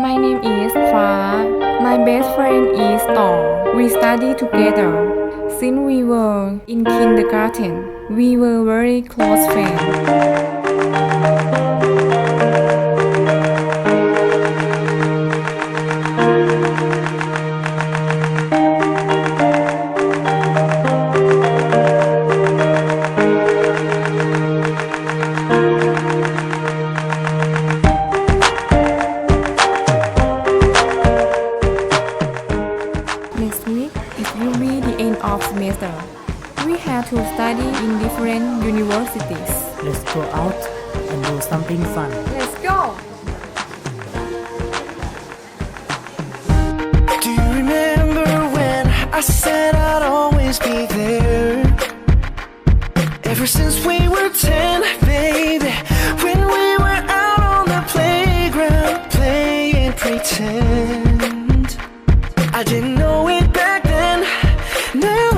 My name is Fa. My best friend is Tong. We study together. Since we were in kindergarten, we were very close friends. who study in different universities. Let's go out and do something fun. Let's go! Do you remember when I said I'd always be there? Ever since we were 10, baby, when we were out on the playground playing pretend. I didn't know it back then. Now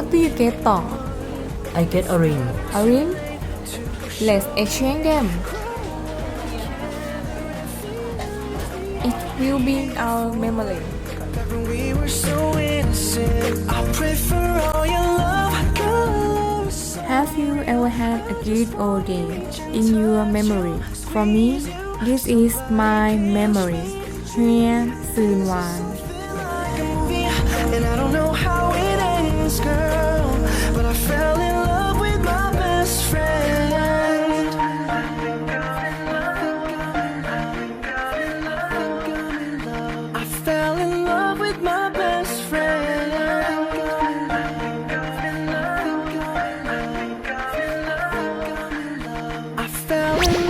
What do you get ต่อ I get a ring. A ring Let's exchange them It will be our memory we were so innocent. I pray for all your love. Have you ever had a good old day in your memory? For me, this is my memory. Here, Soon Wan. Girl. But I fell in love with my best friend. I fell in love with my best friend. I fell in